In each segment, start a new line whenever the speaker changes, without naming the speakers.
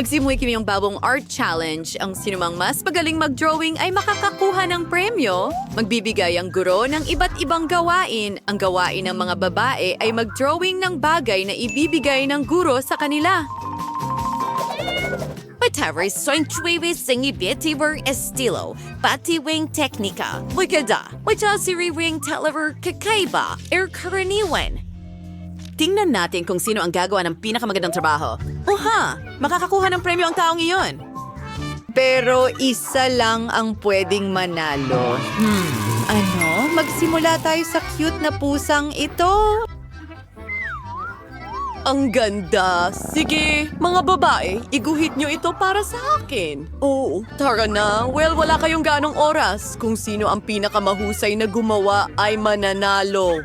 Pagsimuhay kami ang babong art challenge, ang sinumang mas magaling mag-drawing ay makakakuha ng premyo. Magbibigay ang guro ng iba't ibang gawain. Ang gawain ng mga babae ay mag-drawing ng bagay na ibibigay ng guro sa kanila.
Whatever, sointwiwi singi bitiver estilo, patiwing teknika, wikada, wita siriwing telever kakaiba, er karaniwan.
Tingnan natin kung sino ang gagawa ng pinakamagandang trabaho. Oha! Makakakuha ng premyo ang taong iyon. Pero isa lang ang pwedeng manalo. Hmm, ano? Magsimula tayo sa cute na pusang ito. Ang ganda. Sige, mga babae, iguhit nyo ito para sa akin. Oo, tara na. Well, wala kayong ganong oras. Kung sino ang pinakamahusay na gumawa ay mananalo.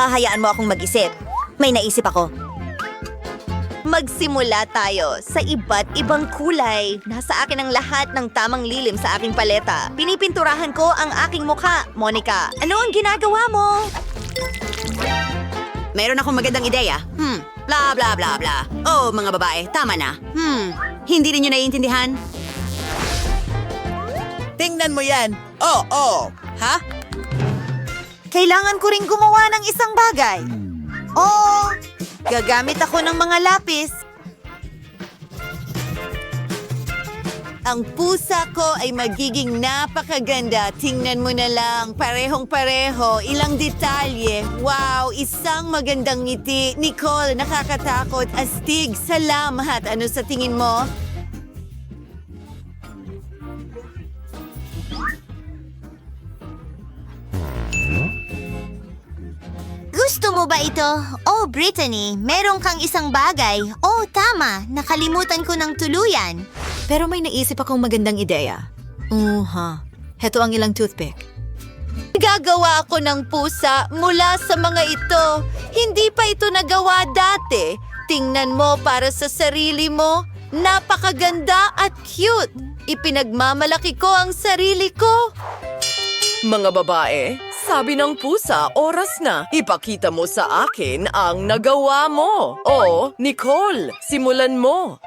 Ahayaan mo akong mag-isip. May naisip ako. Magsimula tayo sa iba't ibang kulay. Nasa akin ang lahat ng tamang lilim sa aking paleta. Pinipinturahan ko ang aking mukha. Monica, ano ang ginagawa mo?
Meron akong magandang ideya. Hmm, bla bla bla bla. Oh, mga babae, tama na. Hmm, hindi rin nyo naiintindihan?
Tingnan mo yan. Oh, oh. Ha?
Kailangan ko ring gumawa ng isang bagay. Oh, gagamit ako ng mga lapis. Ang pusa ko ay magiging napakaganda. Tingnan mo na lang, parehong-pareho, ilang detalye. Wow, isang magandang ngiti. Nicole, nakakatakot. Astig, salamat. Ano sa tingin mo? Mo ba ito? Oh, Brittany, meron kang isang bagay. Oh, tama. Nakalimutan ko ng tuluyan.
Pero may naisip akong magandang ideya. Uha, heto ang ilang toothpick.
Gagawa ako ng pusa mula sa mga ito. Hindi pa ito nagawa dati. Tingnan mo para sa sarili mo. Napakaganda at cute. Ipinagmamalaki ko ang sarili ko.
Mga babae, sabi ng pusa, oras na. Ipakita mo sa akin ang nagawa mo. Oh, Nicole, simulan mo.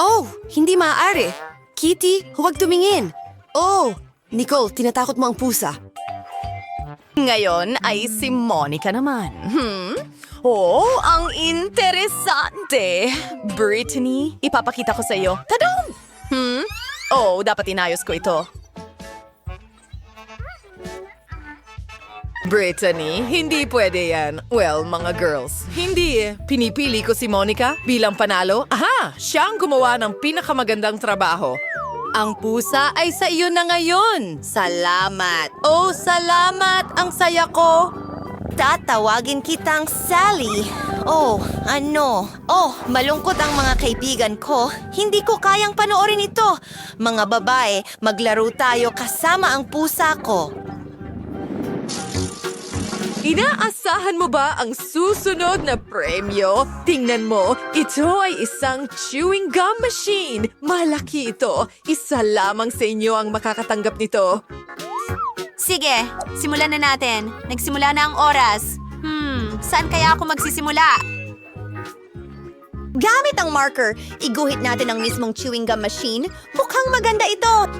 Oh, hindi maaari. Kitty, huwag tumingin. Oh, Nicole, tinatakot mo ang pusa.
Ngayon ay si Monica naman. Hmm? Oh, ang interesante. Brittany, ipapakita ko sa iyo. Tadam! Hmm? Oh, dapat inayos ko ito. Brittany, hindi pwede yan. Well, mga girls, hindi eh. Pinipili ko si Monica bilang panalo. Aha, siya ang gumawa ng pinakamagandang trabaho.
Ang pusa ay sa iyo na ngayon. Salamat. Oh, salamat. Ang saya ko.
Tatawagin kitang Sally. Oh, ano? Oh, malungkot ang mga kaibigan ko. Hindi ko kayang panoorin ito. Mga babae, maglaro tayo kasama ang pusa ko.
Inaasahan mo ba ang susunod na premyo? Tingnan mo, ito ay isang chewing gum machine. Malaki ito. Isa lamang sa inyo ang makakatanggap nito.
Sige, simulan na natin. Nagsimula na ang oras. Hmm, saan kaya ako magsisimula? Gamit ang marker, iguhit natin ang mismong chewing gum machine. Mukhang maganda ito.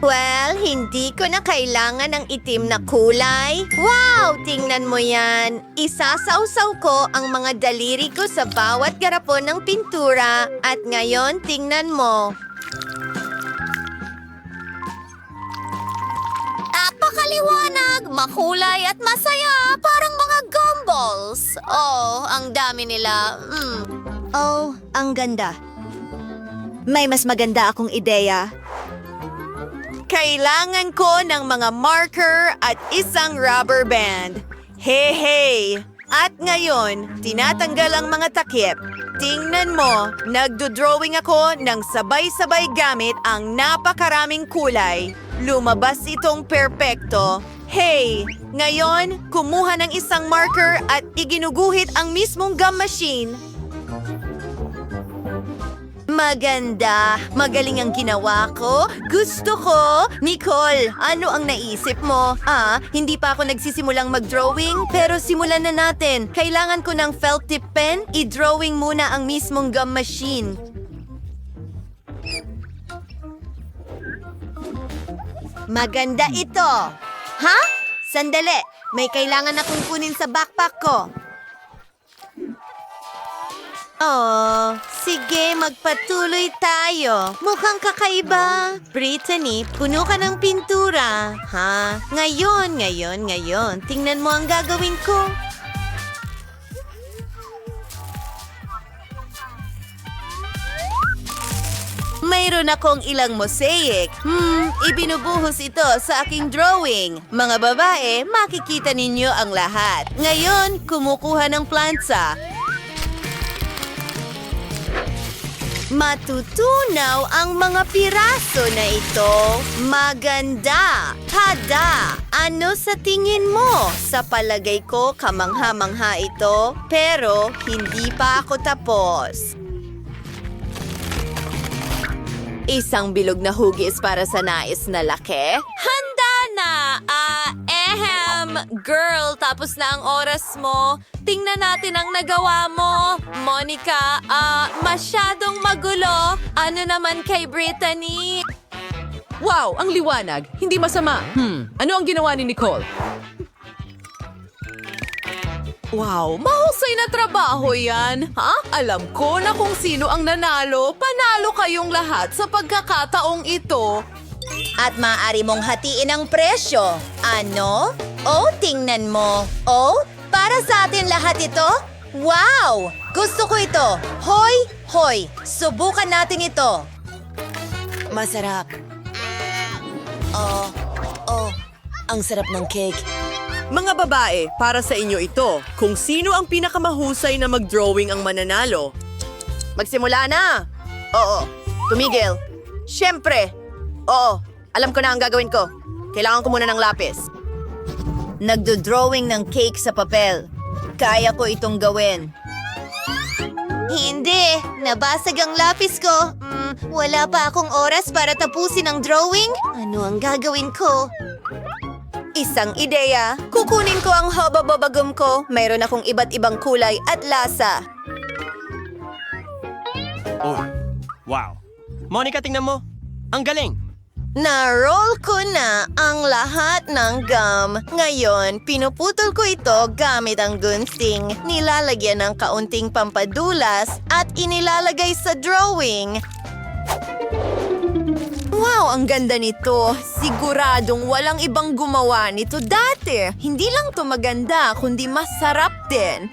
Well, hindi ko na kailangan ng itim na kulay. Wow! Tingnan mo yan. Isasausaw ko ang mga daliri ko sa bawat garapon ng pintura. At ngayon, tingnan mo. Napakaliwanag, makulay at masaya, parang mga gumballs. Oh, ang dami nila. Mm. Oh, ang ganda. May mas maganda akong ideya. Kailangan ko ng mga marker at isang rubber band. Hey, hey! At ngayon, tinatanggal ang mga takip. Tingnan mo, nagdo-drawing ako ng sabay-sabay gamit ang napakaraming kulay. Lumabas itong perpekto. Hey! Ngayon, kumuha ng isang marker at iginuguhit ang mismong gum machine. Maganda. Magaling ang ginawa ko. Gusto ko. Nicole, ano ang naisip mo? Ah, hindi pa ako nagsisimulang mag-drawing, pero simulan na natin. Kailangan ko ng felt tip pen. I-drawing muna ang mismong gum machine. Maganda ito. Ha? Sandali. May kailangan akong kunin sa backpack ko. Oh, sige, magpatuloy tayo. Mukhang kakaiba. Brittany, puno ka ng pintura. Ha? Ngayon, ngayon, ngayon. Tingnan mo ang gagawin ko. Mayroon akong ilang mosaic. Hmm, ibinubuhos ito sa aking drawing. Mga babae, makikita ninyo ang lahat. Ngayon, kumukuha ng plansa. Matutunaw ang mga piraso na ito. Maganda! Tada! Ano sa tingin mo? Sa palagay ko, kamangha-mangha ito. Pero, hindi pa ako tapos. Isang bilog na hugis para sa nais na laki.
Handa na! Ah, ehem! Girl, tapos na ang oras mo. Tingnan natin ang nagawa mo. Monica, ah, masyadong magulo. Ano naman kay Brittany?
Wow, ang liwanag. Hindi masama. Hmm, ano ang ginawa ni Nicole? Wow, mahusay na trabaho yan. Ha? Alam ko na kung sino ang nanalo. Panalo kayong lahat sa pagkakataong ito.
At maaari mong hatiin ang presyo. Ano? Oh, tingnan mo. Oh, para sa atin lahat ito? Wow! Gusto ko ito. Hoy, hoy, subukan natin ito.
Masarap. Oh, oh, ang sarap ng cake.
Mga babae, para sa inyo ito. Kung sino ang pinakamahusay na mag-drawing ang mananalo.
Magsimula na! Oo, tumigil. Siyempre! Oo, alam ko na ang gagawin ko. Kailangan ko muna ng lapis. Nagdo-drawing ng cake sa papel. Kaya ko itong gawin. Hindi! Nabasag ang lapis ko. Mm, wala pa akong oras para tapusin ang drawing. Ano ang gagawin ko? Isang ideya. Kukunin ko ang hobababagum ko. Mayroon akong iba't ibang kulay at lasa.
Oh, wow. Monica, tingnan mo. Ang galing.
Na-roll ko na ang lahat ng gum. Ngayon, pinuputol ko ito gamit ang gunting. Nilalagyan ng kaunting pampadulas at inilalagay sa drawing. Wow, ang ganda nito. Siguradong walang ibang gumawa nito dati. Hindi lang to maganda, kundi masarap din.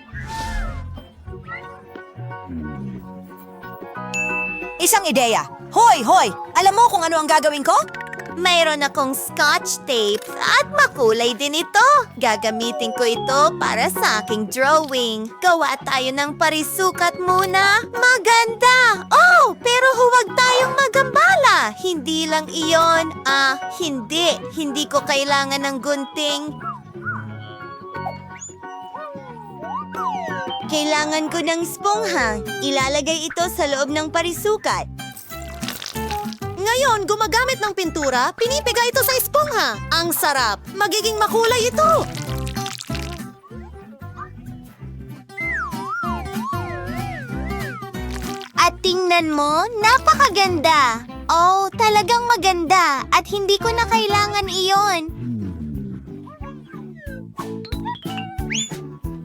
Isang ideya. Hoy, hoy! Alam mo kung ano ang gagawin ko? Mayroon akong scotch tape at makulay din ito. Gagamitin ko ito para sa aking drawing. Gawa tayo ng parisukat muna. Maganda! Oh, pero huwag tayong magambala. Hindi lang iyon. Ah, hindi. Hindi ko kailangan ng gunting. Kailangan ko ng spongha. Ilalagay ito sa loob ng parisukat. Ngayon, gumagamit ng pintura, pinipiga ito sa espongha. Ang sarap! Magiging makulay ito! At tingnan mo, napakaganda! Oh, talagang maganda at hindi ko na kailangan iyon.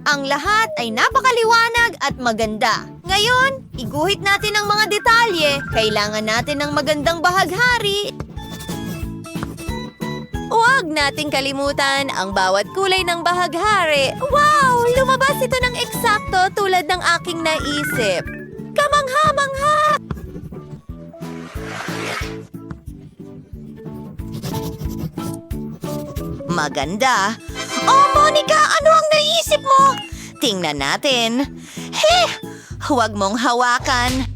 Ang lahat ay napakaliwanag at maganda. Ngayon, iguhit natin ang mga detalye. Kailangan natin ng magandang bahaghari. Huwag nating kalimutan ang bawat kulay ng bahaghari. Wow! Lumabas ito ng eksakto tulad ng aking naisip. Kamangha-mangha! Maganda. Oh, Monica! Ano ang naisip mo? Tingnan natin. He! Huwag mong hawakan.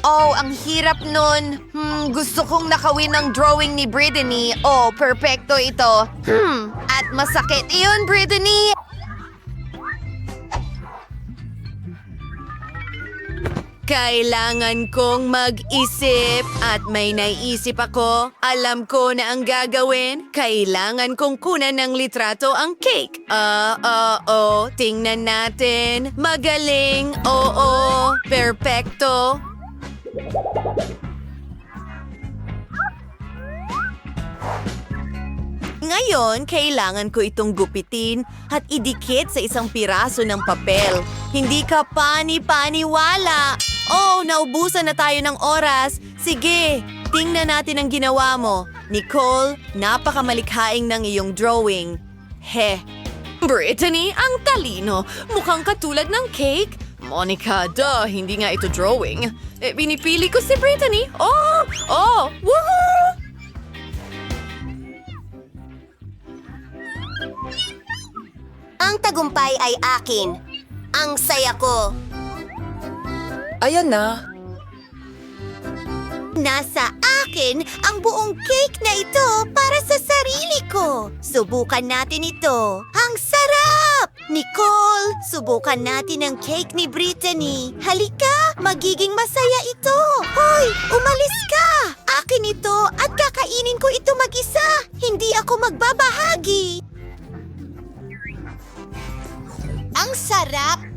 Oh, ang hirap nun. Hmm, gusto kong nakawin ang drawing ni Brittany. Oh, perfecto ito. Hmm, at masakit iyon, Brittany. Kailangan kong mag-isip at may naisip ako. Alam ko na ang gagawin. Kailangan kong kunan ng litrato ang cake. Ah, ah, oh. Tingnan natin. Magaling. Oo. Perpekto. Ngayon, kailangan ko itong gupitin at idikit sa isang piraso ng papel. Hindi ka pani-paniwala. Oh, naubusan na tayo ng oras. Sige, tingnan natin ang ginawa mo. Nicole, napakamalikhaing ng iyong drawing. He,
Brittany, ang talino. Mukhang katulad ng cake. Monica, duh, hindi nga ito drawing. Eh, binipili ko si Brittany. Oh, oh, woohoo!
Ang tagumpay ay akin. Ang saya ko.
Ayan na.
Nasa akin ang buong cake na ito para sa sarili ko. Subukan natin ito. Ang sarap! Nicole, subukan natin ang cake ni Brittany. Halika, magiging masaya ito. Hoy, umalis ka! Akin ito at kakainin ko ito mag-isa. Hindi ako magbabahagi. Ang sarap